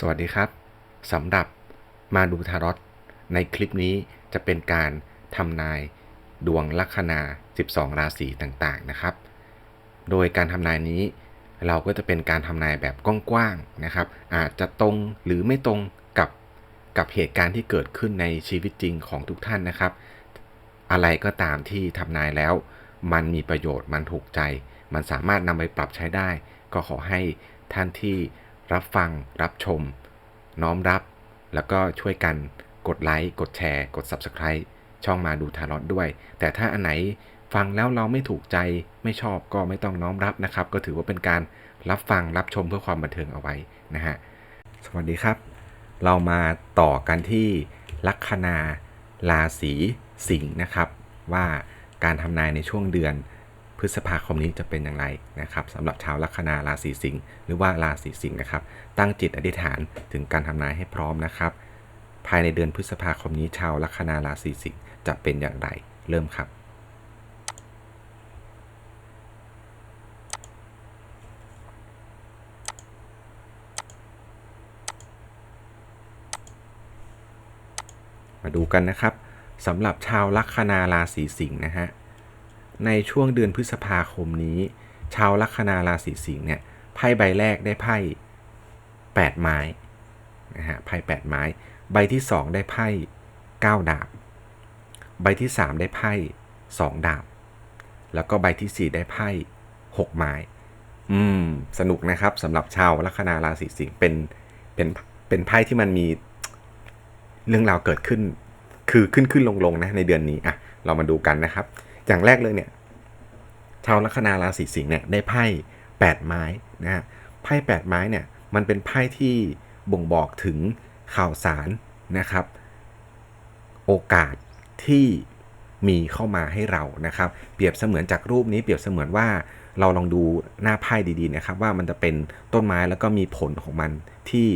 สวัสดีครับสำหรับมาดูทารอตในคลิปนี้จะเป็นการทำนายดวงลัคนา 12 ราศีต่างๆนะครับ โดยการทำนายนี้ เราก็จะเป็นการทำนายแบบกว้างๆนะครับ อาจจะตรงหรือไม่ตรงกับกับเหตุการณ์ที่เกิดขึ้นในชีวิตจริงของทุกท่านนะครับ อะไรก็ตามที่ทำนายแล้ว มันมีประโยชน์มันถูกใจ มันสามารถนำไปปรับใช้ได้ ก็ขอให้ท่านที่ รับฟัง รับชม น้อมรับ แล้วก็ช่วยกันกดไลค์ กดแชร์ กด Subscribe ช่องมาดูทารอตด้วย แต่ถ้าอันไหนฟังแล้วเราไม่ถูกใจไม่ชอบก็ไม่ต้องน้อมรับนะครับ ก็ถือว่าเป็นการรับฟังรับชมเพื่อความบันเทิงเอาไว้นะฮะ สวัสดีครับ เรามาต่อกันที่ลัคนาราศีสิงห์นะครับ ว่าการทำนายในช่วงเดือน พฤษภาคมนี้จะเป็นอย่างไรนะครับสำหรับชาวลัคนาราศีสิงห์หรือว่าราศีสิงห์นะครับ ตั้งจิตอธิษฐานถึงการทำนายให้พร้อมนะครับ ภายในเดือนพฤษภาคมนี้ชาวลัคนาราศีสิงห์จะเป็นอย่างไร เริ่มครับมาดูกันนะครับสำหรับชาวลัคนาราศีสิงห์นะฮะ ในช่วงเดือนพฤษภาคมนี้ ชาวลัคนาราศีสิงห์เนี่ยไพ่ใบแรกได้ไพ่8ไม้นะฮะไพ่8ไม้ ใบที่ 2 ได้ไพ่9ดาบ ใบที่ 3 ได้ไพ่2ดาบ แล้วก็ใบที่ 4 ได้ไพ่6ไม้ อืม สนุกนะครับสำหรับชาวลัคนาราศีสิงห์เป็นเป็นเป็นไพ่ที่มันมีเรื่องราวเกิดขึ้น คือขึ้นขึ้นลงลงนะในเดือนนี้อะเรามาดูกันนะครับ อย่างแรกเลยเนี่ยชาวลัคนาราศีสิงห์เนี่ยได้ไพ่แปดไม้นะฮะไพ่แปดไม้เนี่ยมันเป็นไพ่ที่บ่งบอกถึงข่าวสารนะครับ โอกาสที่มีเข้ามาให้เรานะครับ เปรียบเสมือนจากรูปนี้เปรียบเสมือนว่าเราลองดูหน้าไพ่ดีๆนะครับ ว่ามันจะเป็นต้นไม้แล้วก็มีผลของมันที่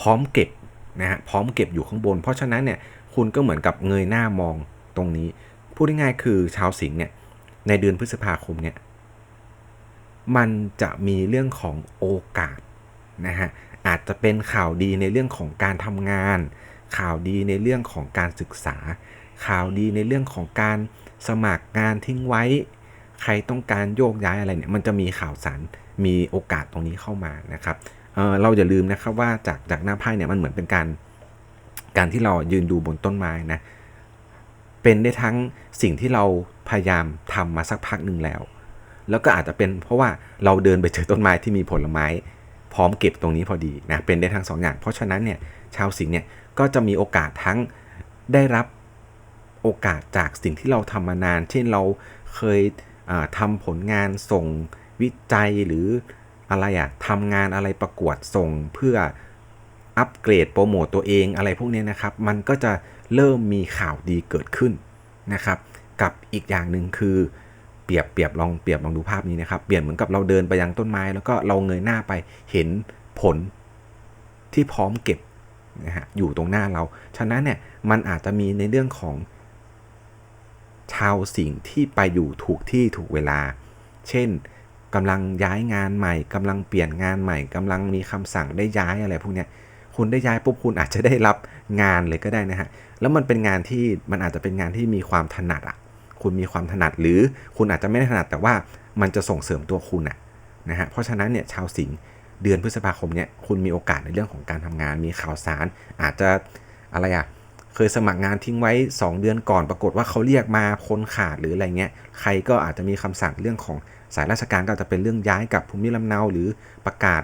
พร้อมเก็บนะฮะพร้อมเก็บอยู่ข้างบน เพราะฉะนั้นเนี่ยคุณก็เหมือนกับเงยหน้ามองตรงนี้ พูดง่ายๆคือชาวสิงห์เนี่ยในเดือนพฤษภาคมเนี่ยมันจะมีเรื่องของโอกาสนะฮะอาจจะเป็นข่าวดีในเรื่องของการทำงาน ข่าวดีในเรื่องของการศึกษา ข่าวดีในเรื่องของการสมัครงานทิ้งไว้ ใครต้องการโยกย้ายอะไรเนี่ยมันจะมีข่าวสารมีโอกาสตรงนี้เข้ามานะครับเเราอย่าลืมนะครับว่าจากจากหน้าไพ่เนี่ยมันเหมือนเป็นการการที่เรายืนดูบนต้นไม้นะ เป็นได้ทั้งสิ่งที่เราพยายามทำมาสักพักหนึ่งแล้ว แล้วก็อาจจะเป็นเพราะว่าเราเดินไปเจอต้นไม้ที่มีผลไม้ พร้อมเก็บตรงนี้พอดีนะเป็นได้ทั้งสองอย่าง เพราะฉะนั้นเนี่ยชาวสิงห์เนี่ยก็จะมีโอกาสทั้งได้รับโอกาสจากสิ่งที่เราทำมานาน เช่นเราเคยทำผลงานส่งวิจัยหรืออะไรอะทำงานอะไรประกวดส่งเพื่อ อัปเกรดโปรโมตตัวเองอะไรพวกนี้นะครับ มันก็จะเริ่มมีข่าวดีเกิดขึ้นนะครับ กับอีกอย่างหนึ่งคือเปรียบเปรียบลองเปรียบลองดูภาพนี้นะครับ เปลี่ยนเหมือนกับเราเดินไปยังต้นไม้ แล้วก็เราเงยหน้าไปเห็นผลที่พร้อมเก็บนะฮะอยู่ตรงหน้าเรา ฉะนั้นเนี่ยมันอาจจะมีในเรื่องของชาวสิ่งที่ไปอยู่ถูกที่ถูกเวลา เช่นกำลังย้ายงานใหม่กำลังเปลี่ยนงานใหม่กำลังมีคำสั่งได้ย้ายอะไรพวกนี้ คุณได้ย้ายปุ๊บคุณอาจจะได้รับงานเลยก็ได้นะฮะแล้วมันเป็นงานที่มันอาจจะเป็นงานที่มีความถนัดอะคุณมีความถนัดหรือคุณอาจจะไม่ได้ถนัดแต่ว่ามันจะส่งเสริมตัวคุณอะนะฮะเพราะฉะนั้นเนี่ยชาวสิงห์เดือนพฤษภาคมเนี่ยคุณมีโอกาสในเรื่องของการทำงาน มีข่าวสาร อาจจะอะไรอะเคยสมัครงานทิ้งไว้ 2 เดือนก่อนปรากฏว่าเขาเรียกมาคนขาดหรืออะไรเงี้ยใครก็อาจจะมีคำสั่งเรื่องของสายราชการก็จะเป็นเรื่องย้ายกับภูมิลำเนาหรือประกาศ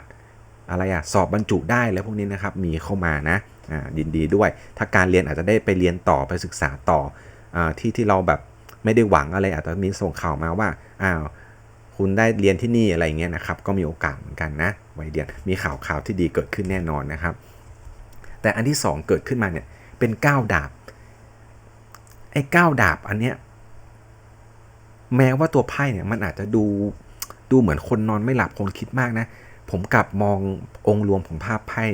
อะไรอะสอบบรรจุได้แล้วพวกนี้นะครับมีเข้ามานะอ่าดินดีด้วย ถ้าการเรียนอาจจะได้ไปเรียนต่อไปศึกษาต่ออที่ที่เราแบบไม่ได้หวังอะไรอาจจะมีส่งข่าวมาว่าอ้าวคุณได้เรียนที่นี่อะไรเงี้ยนะครับก็มีโอกาสเหมือนกันนะไวัยเรียนมีข่าวข่าวที่ดีเกิดขึ้นแน่นอนนะครับ แต่อันที่ 2 เกิดขึ้นมาเนี่ยเป็น9ดาบไอ้9ดาบอันเนี้ยแม้ว่าตัวไพ่เนี่ยมันอาจจะดูดูเหมือนคนนอนไม่หลับคนคิดมากนะ ผมกลับมององค์รวมของภาพไพ่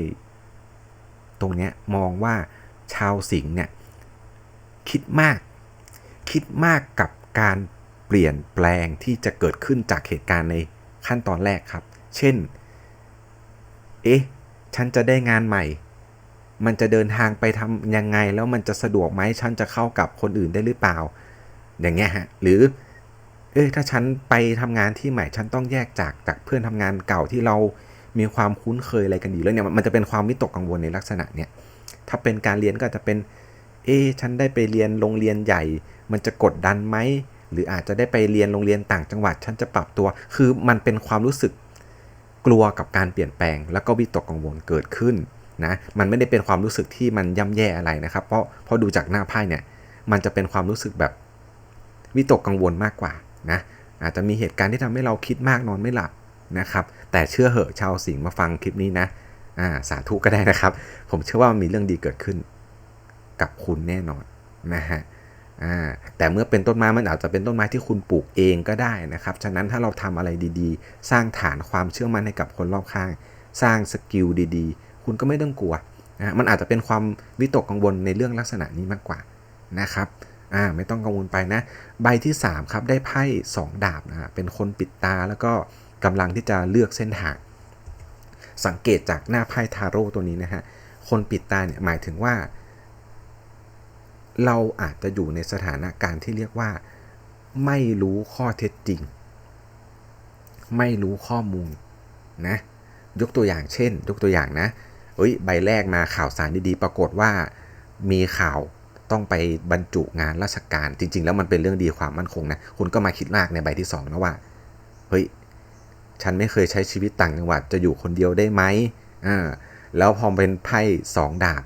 ตรงนี้มองว่าชาวสิงห์เนี่ยคิดมาก คิดมากกับการเปลี่ยนแปลงที่จะเกิดขึ้นจากเหตุการณ์ในขั้นตอนแรกครับ เช่น เอ๊ะ ฉันจะได้งานใหม่ มันจะเดินทางไปทำยังไงแล้วมันจะสะดวกไหมฉันจะเข้ากับคนอื่นได้หรือเปล่า อย่างเงี้ยฮะ หรือ เอ้ยถ้าฉันไปทำงานที่ใหม่ฉันต้องแยกจากจากเพื่อนทำงานเก่าที่เรามีความคุ้นเคยอะไรกันอยู่แล้วเนี่ยมันจะเป็นความวิตกกังวลในลักษณะเนี่ยถ้าเป็นการเรียนก็จะเป็น เอ๊ะฉันได้ไปเรียนโรงเรียนใหญ่ มันจะกดดันไหมหรืออาจจะได้ไปเรียนโรงเรียนต่างจังหวัด ฉันจะปรับตัว คือมันเป็นความรู้สึกกลัวกับการเปลี่ยนแปลง แล้วก็วิตกกังวลเกิดขึ้นนะมันไม่ได้เป็นความรู้สึกที่มันย่ำแย่อะไรนะครับ เพราะพราะดูจากหน้าไพ่เนี่ยมันจะเป็นความรู้สึกแบบวิตกกังวลมากกว่า นะอาจจะมีเหตุการณ์ที่ทำให้เราคิดมากนอนไม่หลับนะครับ แต่เชื่อเหอะชาวสิงห์มาฟังคลิปนี้นะอ่าสาธุก็ได้นะครับ ผมเชื่อว่ามันมีเรื่องดีเกิดขึ้น กับคุณแน่นอนนะฮะอ่าแต่เมื่อเป็นต้นไม้มันอาจจะเป็นต้นไม้ที่คุณปลูกเองก็ได้นะครับ ฉะนั้นถ้าเราทำอะไรดีๆ สร้างฐานความเชื่อมั่นให้กับคนรอบข้าง สร้างสกิลดีๆ คุณก็ไม่ต้องกลัวนะมันอาจจะเป็นความวิตกกังวลในเรื่องลักษณะนี้มากกว่านะครับ อ่าไม่ต้องกังวลไปนะ ใบที่ 3 ครับ ได้ไพ่2ดาบนะฮะเป็นคนปิดตาแล้วก็กำลังที่จะเลือกเส้นทาง สังเกตจากหน้าไพ่ทาโร่ตัวนี้นะฮะคนปิดตาเนี่ยหมายถึงว่า เราอาจจะอยู่ในสถานการณ์ที่เรียกว่า ไม่รู้ข้อเท็จจริง ไม่รู้ข้อมูลนะยกตัวอย่างเช่น ยกตัวอย่างนะเอ้ยใบแรกมาข่าวสารดีๆ ปรากฏว่ามีข่าว ต้องไปบรรจุงานราชการ จริง ๆ แล้วมันเป็นเรื่องดีความมั่นคงนะคุณก็มาคิดมากในใบที่2นะว่าเฮ้ยฉันไม่เคยใช้ชีวิตต่างจังหวัดจะอยู่คนเดียวได้ไหมอ่าแล้วพอเป็นไพ่สองดาบ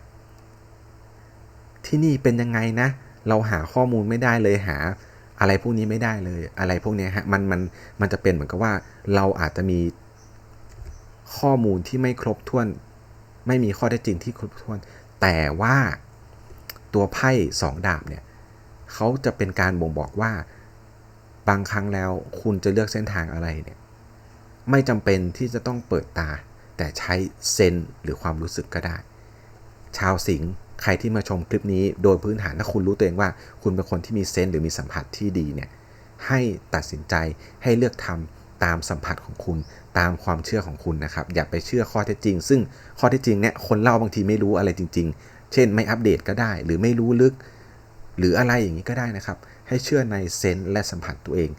ที่นี่เป็นยังไงนะ เราหาข้อมูลไม่ได้เลยหา อะไรพวกนี้ไม่ได้เลย อะไรพวกนี้ฮะมันมันมันจะเป็นเหมือนกับว่า เราอาจจะมีข้อมูลที่ไม่ครบถ้วน ไม่มีข้อเท็จจริงที่ครบถ้วน แต่ว่า ตัวไพ่สองดาบเนี่ยเขาจะเป็นการบ่งบอกว่า บางครั้งแล้วคุณจะเลือกเส้นทางอะไรเนี่ยไม่จำเป็นที่จะต้องเปิดตา แต่ใช้เซนหรือความรู้สึกก็ได้ ชาวสิงห์ใครที่มาชมคลิปนี้โดยพื้นฐานถ้าคุณรู้ตัวเองว่า คุณเป็นคนที่มีเซนหรือมีสัมผัสที่ดีเนี่ยให้ตัดสินใจให้เลือกทำตามสัมผัสของคุณตามความเชื่อของคุณนะครับ อย่าไปเชื่อข้อเท็จจริง ซึ่งข้อเท็จจริงเนี่ยคนเล่าบางทีไม่รู้อะไรจริง เช่นไม่อัปเดตก็ได้ หรือไม่รู้ลึก หรืออะไรอย่างนี้ก็ได้นะครับ ให้เชื่อในเซนส์และสัมผัสตัวเอง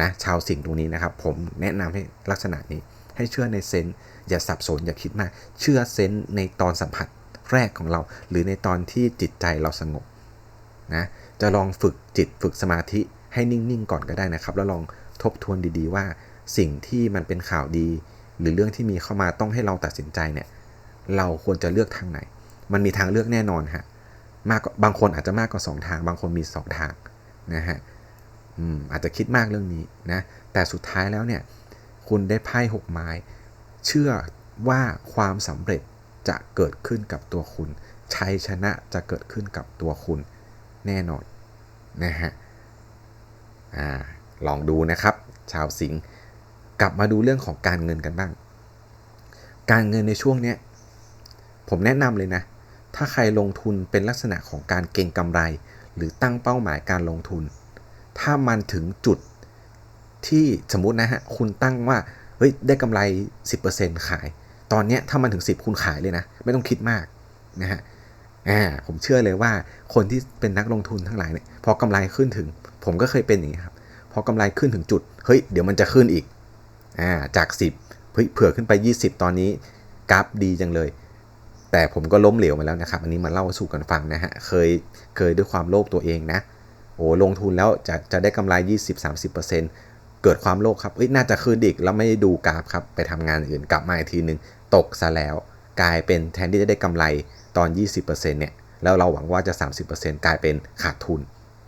นะชาวสิ่งตรงนี้นะครับ ผมแนะนำให้ลักษณะนี้ให้เชื่อในเซนส์อย่าสับสนอย่าคิดมาก เชื่อเซนส์ในตอนสัมผัสแรกของเรา หรือในตอนที่จิตใจเราสงบนะจะลองฝึกจิตฝึกสมาธิให้นิ่งๆก่อนก็ได้นะครับ แล้วลองทบทวนดีๆว่า สิ่งที่มันเป็นข่าวดี หรือเรื่องที่มีเข้ามาต้องให้เราตัดสินใจเนี่ยเราควรจะเลือกทางไหน มันมีทางเลือกแน่นอนฮะมากบางคนอาจจะมากกว่า2ทาง บางคนมี 2 ทางนะฮะอืมอาจจะคิดมากเรื่องนี้นะแต่สุดท้ายแล้วเนี่ยคุณได้ไพ่หกไม้ เชื่อว่าความสำเร็จจะเกิดขึ้นกับตัวคุณชัยชนะจะเกิดขึ้นกับตัวคุณแน่นอนนะฮะอ่าลองดูนะครับ ชาวสิงห์กลับมาดูเรื่องของการเงินกันบ้าง การเงินในช่วงเนี้ยผมแนะนำเลยนะ ถ้าใครลงทุนเป็นลักษณะของการเก็งกำไร หรือตั้งเป้าหมายการลงทุน ถ้ามันถึงจุดที่สมมตินะฮะ คุณตั้งว่า เฮ้ย ได้กำไร 10%ขาย ตอนเนี้ยถ้ามันถึง 10 คุณขายเลยนะ ไม่ต้องคิดมากนะฮะอ่าผมเชื่อเลยว่าคนที่เป็นนักลงทุนทั้งหลายเนี่ย พอกำไรขึ้นถึง ผมก็เคยเป็นอย่างนี้ครับ พอกำไรขึ้นถึงจุด เฮ้ย เดี๋ยวมันจะขึ้นอีก อ่า จาก 10เฮ้ยเผื่อขึ้นไป 20 ตอนนี้กราฟดีจังเลย แต่ผมก็ล้มเหลวมาแล้วนะครับ อันนี้มาเล่าสู่กันฟังนะฮะ เคย เคยด้วยความโลภตัวเองนะ โอ้ลงทุนแล้วจะจะได้กำไร 20-30%เกิดความโลภครับเอ้ยน่าจะขึ้นอีกแล้วไม่ได้ดูกราฟครับ ไปทำงานอื่นกลับมาอีกทีนึงตกซะแล้ว กลายเป็นแทนที่จะได้กำไรตอน 20%เนี่ย แล้วเราหวังว่าจะ 30%กลายเป็นขาดทุน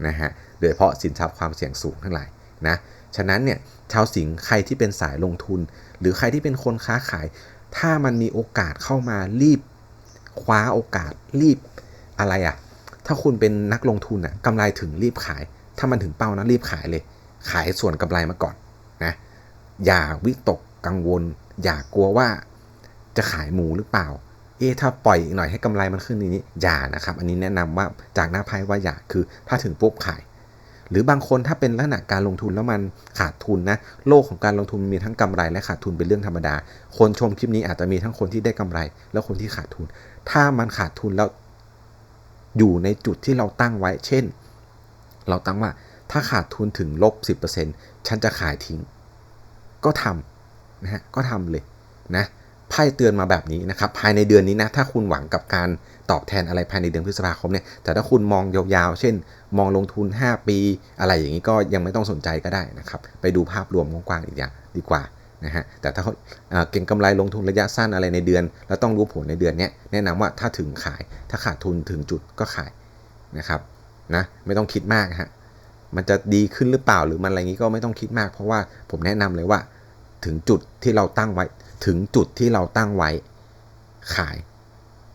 นะฮะ โดยเฉพาะสินทรัพย์ความเสี่ยงสูงทั้งหลายนะ ฉะนั้นเนี่ยชาวสิงห์ใครที่เป็นสายลงทุน หรือใครที่เป็นคนค้าขาย ถ้ามันมีโอกาสเข้ามารีบ คว้าโอกาสรีบอะไรอะ่ะ ถ้าคุณเป็นนักลงทุนอะ่ะกำไรถึงรีบขาย ถ้ามันถึงเป้านะรีบขายเลย ขายส่วนกำไรมาก่อนนะอย่าวิตกกังวล อย่ากลัวว่าจะขายหมูหรือเปล่า เอ๊ะถ้าปล่อยอีกหน่อยให้กำไรมันขึ้นนี้อย่านะครับ อันนี้แนะนำว่าจากหน้าไพ่ว่าอย่าคือถ้าถึงปุ๊บขาย หรือบางคนถ้าเป็นลักษณะการลงทุนแล้วมันขาดทุนนะ โลกของการลงทุนมีทั้งกำไรและขาดทุนเป็นเรื่องธรรมดา คนชมคลิปนี้อาจจะมีทั้งคนที่ได้กำไร และคนที่ขาดทุน ถ้ามันขาดทุนแล้วอยู่ในจุดที่เราตั้งไว้ เช่น เราตั้งว่าถ้าขาดทุนถึงลบ 10%ฉันจะขายทิ้ง ก็ทำนะฮะก็ทำเลยนะ ไพ่เตือนมาแบบนี้นะครับภายในเดือนนี้นะถ้าคุณหวังกับการตอบแทนอะไรภายในเดือนพฤษภาคมเนี่ยแต่ถ้าคุณมองยาวๆ เช่น มองลงทุน 5 ปี อะไรอย่างนี้ก็ยังไม่ต้องสนใจก็ได้นะครับไปดูภาพรวมกว้างๆอีกอย่างดีกว่านะฮะแต่ถ้าเก่งกำไรลงทุนระยะสั้นอะไรในเดือน แล้วต้องรู้ผลในเดือนนี้แนะนำว่าถ้าถึงขาย ถ้าขาดทุนถึงจุดก็ขายนะครับนะไม่ต้องคิดมากฮะมันจะดีขึ้นหรือเปล่าหรือมันอะไรงี้ก็ไม่ต้องคิดมาก เพราะว่าผมแนะนำเลยว่าถึงจุดที่เราตั้งไว้ ถึงจุดที่เราตั้งไว้ ขาย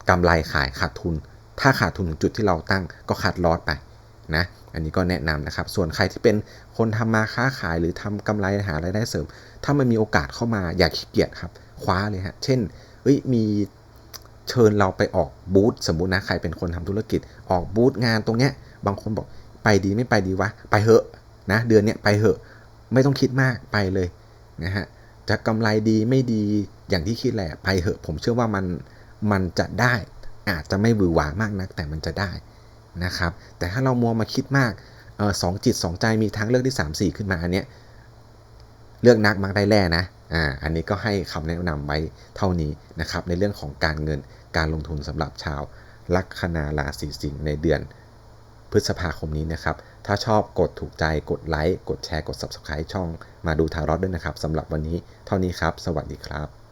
กำไรขายขาดทุน ถ้าขาดทุนถึงจุดที่เราตั้งก็ขาดลอสไปนะอันนี้ก็แนะนำนะครับ ส่วนใครที่เป็นคนทำมาค้าขายหรือทำกำไรหารายได้เสริม ถ้ามันมีโอกาสเข้ามาอย่าขี้เกียจครับ คว้าเลยฮะ เช่นเอ้ยมีเชิญเราไปออกบูธสมมุตินะใครเป็นคนทำธุรกิจ ออกบูธงานตรงเนี้ย บางคนบอกไปดีไม่ไปดีวะ ไปเหอะนะ เดือนเนี้ยไปเหอะ ไม่ต้องคิดมากไปเลยนะฮะ จะกำไรดีไม่ดีอย่างที่คิดแหละไปเหอะ ผมเชื่อว่ามันมันจะได้อาจจะไม่หวือหวามากนัก แต่มันจะได้นะครับ แต่ถ้าเรามัวมาคิดมากออสองจิตสองใจมีทางเลือกที่ 3 4 ขึ้นมาอันเนี้ยเลือกนักมักได้แล่นะอ่าอันนี้ก็ให้คำแนะนำไว้เท่านี้นะครับ ในเรื่องของการเงินการลงทุนสำหรับชาวลัคนาราศีสิงห์ในเดือนพฤษภาคมนี้นะครับ ถ้าชอบกดถูกใจกดไลค์กดแชร์กด Subscribe ช่องมาดูทารอดด้วยนะครับสำหรับวันนี้เท่านี้ครับ สวัสดีครับ